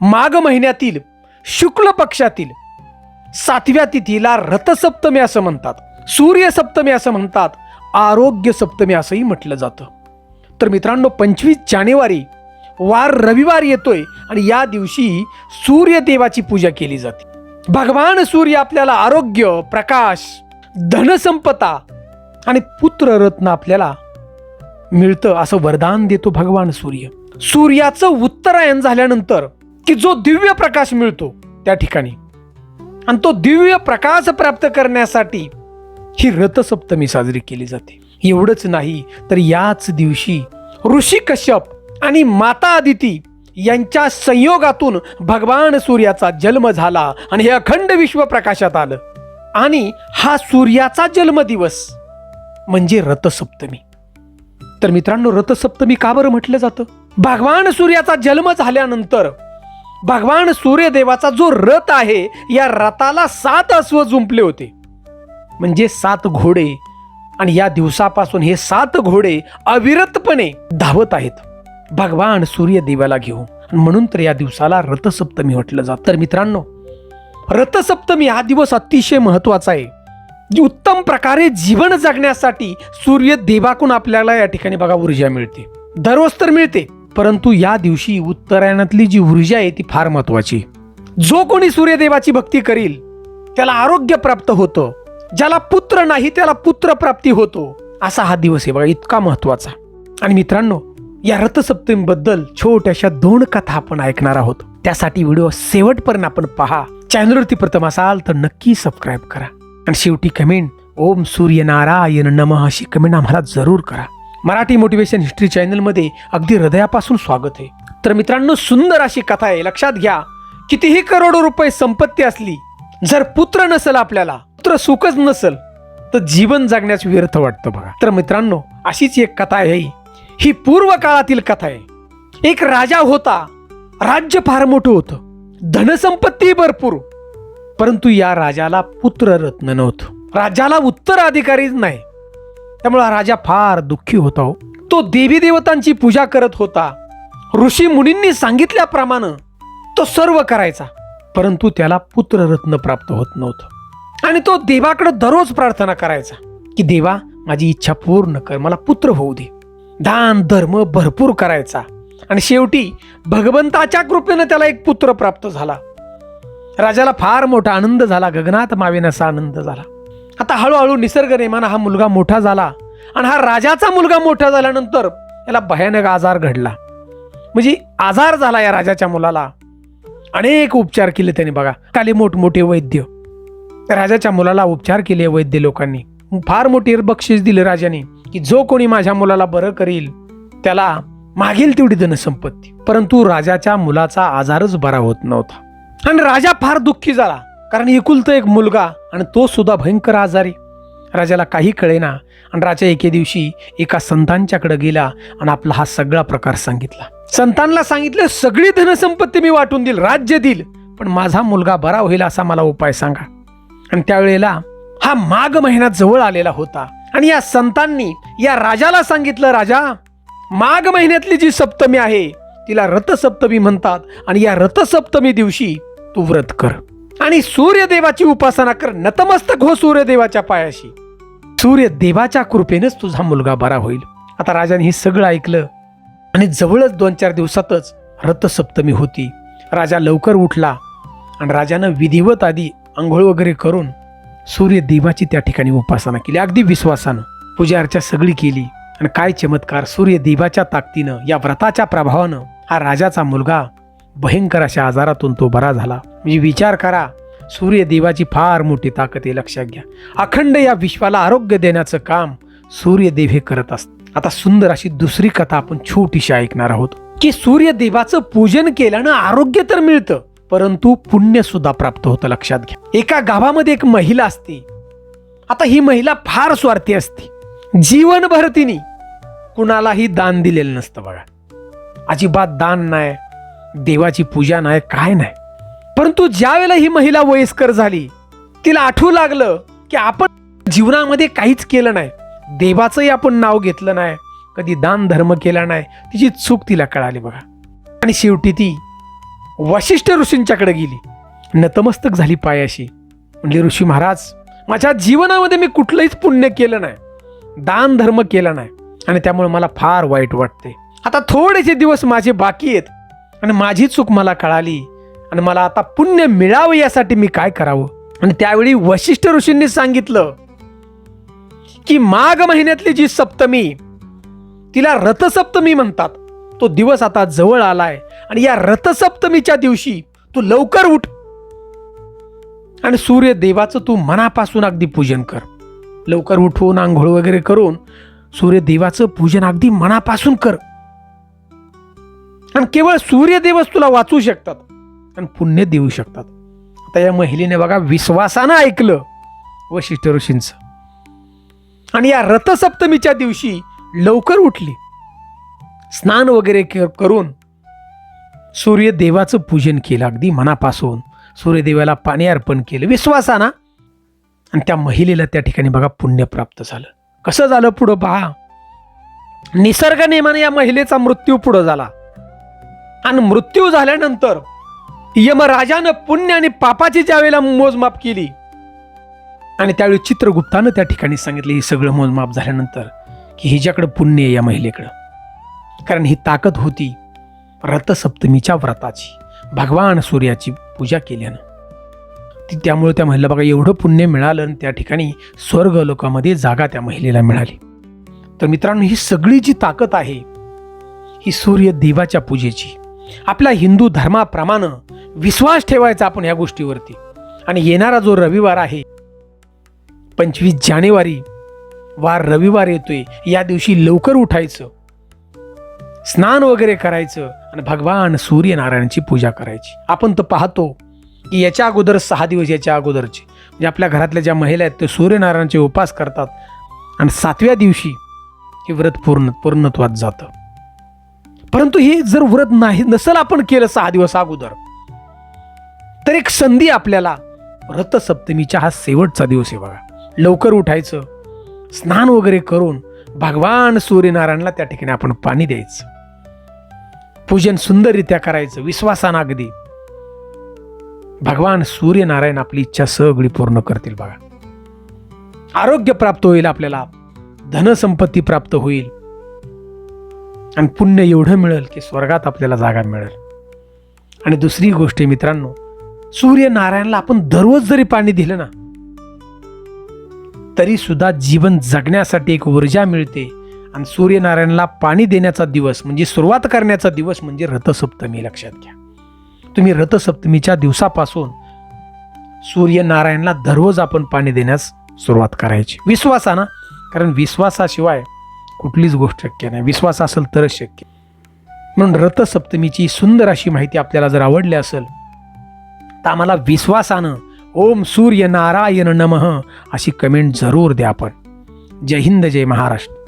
माघ महिन्यातील शुक्ल पक्षातील सातव्या तिथीला रथसप्तमी असं म्हणतात. सूर्य सप्तमी असं म्हणतात. आरोग्य सप्तमी असंही म्हटलं जातं. तर मित्रांनो पंचवीस जानेवारी वार रविवार येतोय आणि या दिवशी सूर्यदेवाची पूजा केली जाते. भगवान सूर्य आपल्याला आरोग्य प्रकाश धनसंपदा आणि पुत्ररत्न आपल्याला मिळतं असं वरदान देतो भगवान सूर्य. सूर्याचं उत्तरायण झाल्यानंतर की जो दिव्य प्रकाश मिळतो त्या ठिकाणी. आणि तो दिव्य प्रकाश प्राप्त करण्यासाठी ही रथसप्तमी साजरी केली जाते. एवढंच नाही तर याच दिवशी ऋषी कश्यप आणि माता आदिती यांच्या संयोगातून भगवान सूर्याचा जन्म झाला आणि हे अखंड विश्व प्रकाशात आलं. आणि हा सूर्याचा जन्मदिवस म्हणजे रथसप्तमी. तर मित्रांनो रथसप्तमी का बरं म्हटलं जातं? भगवान सूर्याचा जन्म झाल्यानंतर भगवान सूर्यदेवाचा जो रथ आहे या रथाला सात अश्व जुंपले होते. म्हणजे सात घोडे आणि या दिवसापासून हे सात घोडे अविरतपणे धावत आहेत. भगवान सूर्यदेवाला घेऊन. म्हणून तर या दिवसाला रथसप्तमी म्हटलं जात. तर मित्रांनो रथसप्तमी हा दिवस अतिशय महत्त्वाचा आहे. उत्तम प्रकारे जीवन जगण्यासाठी सूर्य देवाकून आपल्याला या ठिकाणी बघा ऊर्जा मिळते. दररोज तर मिळते. परंतु या दिवशी उत्तरायणातली जी ऊर्जा आहे ती फार महत्वाची. जो कोणी सूर्यदेवाची भक्ती करील त्याला आरोग्य प्राप्त होतं. ज्याला पुत्र नाही त्याला पुत्र प्राप्ती होतो. असा हा दिवस आहे बघा इतका महत्त्वाचा. आणि मित्रांनो या रथसप्तमीबद्दल छोट्याशा दोन कथा आपण ऐकणार आहोत. त्यासाठी व्हिडिओ शेवटपर्यंत आपण पहा. चॅनलवरती प्रथम असाल तर नक्की सबस्क्राईब करा. आणि शेवटी कमेंट ओम सूर्यनारायण नमः अशी कमेंट आम्हाला जरूर करा. मराठी मोटिवेशन हिस्ट्री चॅनलमध्ये अगदी हृदयापासून स्वागत आहे. तर मित्रांनो सुंदर अशी कथा आहे. लक्षात घ्या कितीही करोडो रुपये संपत्ती असली जर पुत्र नसेल आपल्याला पुत्र सुखच नसेल तर जीवन जगण्यास व्यर्थ वाटतं बघा. तर मित्रांनो अशीच एक कथा आहे. ही. पूर्व काळातील कथा आहे. एक राजा होता राज्य फार मोठं होतं धनसंपत्ती भरपूर परंतु या राजाला पुत्ररत्न नव्हतं. राजाला उत्तराधिकारीच नाही. त्यामुळे हा राजा फार दुःखी होता हो. तो देवी देवतांची पूजा करत होता. ऋषी मुनींनी सांगितल्याप्रमाणे तो सर्व करायचा परंतु त्याला पुत्ररत्न प्राप्त होत नव्हतं. आणि तो देवाकडे दररोज प्रार्थना करायचा की देवा माझी इच्छा पूर्ण कर मला पुत्र होऊ दे. दान धर्म भरपूर करायचा. आणि शेवटी भगवंताच्या कृपेनं त्याला एक पुत्र प्राप्त झाला. राजाला फार मोठा आनंद झाला गगनात मावेनासा आनंद झाला. आता हळूहळू निसर्ग नेमानं हा मुलगा मोठा झाला आणि हा राजाचा मुलगा मोठा झाल्यानंतर याला भयानक आजार घडला. म्हणजे आजार झाला या राजाच्या मुलाला. अनेक उपचार केले त्याने बघा. काले मोठमोठे वैद्य. राजाच्या मुलाला उपचार केले वैद्य लोकांनी. फार मोठी बक्षीस दिले राजाने की जो कोणी माझ्या मुलाला बरं करील त्याला मागील तेवढी धनसंपत्ती परंतु राजाच्या मुलाचा आजारच बरा होत नव्हता. आणि राजा फार दुःखी झाला. कारण एकुलतं एक मुलगा आणि तो सुद्धा भयंकर आजारी. राजाला काही कळेना आणि राजा एके दिवशी एका संतांच्याकडे गेला आणि आपला हा सगळा प्रकार सांगितला. संतांना सांगितलं सगळी धनसंपत्ती मी वाटून देईल राज्य देईल पण माझा मुलगा बरा होईल असा मला उपाय सांगा. आणि त्यावेळेला हा माघ महिना जवळ आलेला होता आणि या संतांनी या राजाला सांगितलं राजा माघ महिन्यातली जी सप्तमी आहे तिला रथसप्तमी म्हणतात आणि या रथसप्तमी दिवशी तू व्रत कर. आणि सूर्यदेवाची उपासना कर. नतमस्तक हो सूर्यदेवाच्या पायाशी. सूर्यदेवाच्या कृपेनेच तुझा मुलगा बरा होईल. आता राजाने हे सगळं ऐकलं आणि जवळच दोन चार दिवसातच रथसप्तमी होती. राजा लवकर उठला आणि राजानं विधिवत आधी आंघोळ वगैरे करून सूर्यदेवाची त्या ठिकाणी उपासना केली. अगदी विश्वासानं पूजा अर्चा सगळी केली आणि काय चमत्कार सूर्यदेवाच्या ताकदीनं या व्रताच्या प्रभावानं हा राजाचा मुलगा भयंकर अशा आजारातून तो बरा झाला. म्हणजे विचार करा सूर्यदेवाची फार मोठी ताकद आहे लक्षात घ्या. अखंड या विश्वाला आरोग्य देण्याचं काम सूर्यदेव हे करत असत. आता सुंदर अशी दुसरी कथा आपण छोटीशी ऐकणार आहोत. की सूर्यदेवाचं पूजन केल्यानं आरोग्य तर मिळतं परंतु पुण्य सुद्धा प्राप्त होतं लक्षात घ्या. एका गावामध्ये एक महिला असते. आता ही महिला फार स्वार्थी असते. जीवनभर तिने कुणालाही दान दिलेलं नसतं बघा. अजिबात दान नाही. देवाची पूजा नाही काय नाही. परंतु ज्या वेळेला ही महिला वयस्कर झाली तिला आठवू लागलं की आपण जीवनामध्ये काहीच केलं नाही. देवाचंही आपण नाव घेतलं नाही कधी दान धर्म केला नाही तिची चूक तिला कळाली बघा. आणि शेवटी ती वशिष्ठ ऋषींच्याकडे गेली. नतमस्तक झाली पायाशी. म्हणजे ऋषी महाराज माझ्या जीवनामध्ये मी कुठलंहीच पुण्य केलं नाही दान धर्म केला नाही आणि त्यामुळे मला फार वाईट वाटते. आता थोडेसे दिवस माझे बाकी आहेत आणि माझी चूक मला कळाली. आणि मला आता पुण्य मिळावं यासाठी मी काय करावं? आणि त्यावेळी वशिष्ठ ऋषींनी सांगितलं की माघ महिन्यातली जी सप्तमी तिला रथसप्तमी म्हणतात. तो दिवस आता जवळ आलाय. आणि या रथसप्तमीच्या दिवशी तू लवकर उठ. आणि सूर्य देवाचं तू मनापासून अगदी पूजन कर. लवकर उठून आंघोळ वगैरे करून सूर्यदेवाचं पूजन अगदी मनापासून कर. आणि केवळ सूर्यदेवच तुला वाचू शकतात आणि पुण्य देऊ शकतात. आता या महिलेने बघा विश्वासानं ऐकलं वशिष्ठ ऋषींचं. आणि या रथसप्तमीच्या दिवशी लवकर उठली. स्नान वगैरे करून सूर्यदेवाचं पूजन केलं अगदी मनापासून. सूर्यदेवाला पाणी अर्पण केलं विश्वासाना. आणि त्या महिलेला त्या ठिकाणी बघा पुण्य प्राप्त झालं. कसं झालं पुढं पहा. निसर्ग नियमाने या महिलेचा मृत्यू पुढं झाला. आणि मृत्यू झाल्यानंतर यमराजानं पुण्य आणि पापाची ज्यावेळेला मोजमाप केली आणि त्यावेळी चित्रगुप्तानं त्या ठिकाणी सांगितलं हे सगळं मोजमाप झाल्यानंतर की हिच्याकडं पुण्य आहे या महिलेकडं. कारण ही ताकद होती रथसप्तमीच्या व्रताची भगवान सूर्याची पूजा केल्यानं. ती त्यामुळे त्या महिला बघा एवढं पुण्य मिळालं आणि त्या ठिकाणी स्वर्ग लोकामध्ये जागा त्या महिलेला मिळाली. तर मित्रांनो ही सगळी जी ताकद आहे ही सूर्य देवाच्या पूजेची. आपल्या हिंदू धर्माप्रमाणे विश्वास ठेवायचा आपण ह्या गोष्टीवरती. आणि येणारा जो रविवार आहे पंचवीस जानेवारी वार रविवार येतोय या दिवशी लवकर उठायचं स्नान वगैरे करायचं आणि भगवान सूर्यनारायणाची पूजा करायची. आपण तर पाहतो की याच्या अगोदर सहा दिवस याच्या अगोदरचे. म्हणजे आपल्या घरातल्या ज्या महिला आहेत ते सूर्यनारायणाचे उपास करतात आणि सातव्या दिवशी हे व्रत पूर्ण पूर्णत्वात जातं. परंतु हे जर व्रत नाही नसल आपण केलं सहा दिवस अगोदर तर एक संधी आपल्याला रथसप्तमीच्या हा शेवटचा दिवस आहे बघा. लवकर उठायचं स्नान वगैरे करून भगवान सूर्यनारायणला त्या ठिकाणी आपण पाणी द्यायचं. पूजन सुंदररित्या करायचं विश्वासानं अगदी भगवान सूर्यनारायण आपली इच्छा सगळी पूर्ण करतील बघा. आरोग्य प्राप्त होईल आपल्याला धनसंपत्ती प्राप्त होईल. आणि पुण्य एवढं मिळेल की स्वर्गात आपल्याला जागा मिळेल. आणि दुसरी गोष्ट आहे मित्रांनो सूर्यनारायणला आपण दररोज जरी पाणी दिलं ना तरी सुद्धा जीवन जगण्यासाठी एक ऊर्जा मिळते आणि सूर्यनारायणला पाणी देण्याचा दिवस म्हणजे सुरुवात करण्याचा दिवस म्हणजे रथसप्तमी लक्षात घ्या. तुम्ही रथसप्तमीच्या दिवसापासून सूर्यनारायणला दररोज आपण पाणी देण्यास सुरुवात करायची. विश्वासाना कारण विश्वासाशिवाय कुठलीच गोष्ट शक्य नाही. विश्वास असेल तरच शक्य. म्हणून रथसप्तमीची सुंदर अशी माहिती आपल्याला जर आवडली असेल तर आम्हाला विश्वासानं ओम सूर्य नारायण नमः अशी कमेंट जरूर द्या आपण. जय हिंद जय महाराष्ट्र.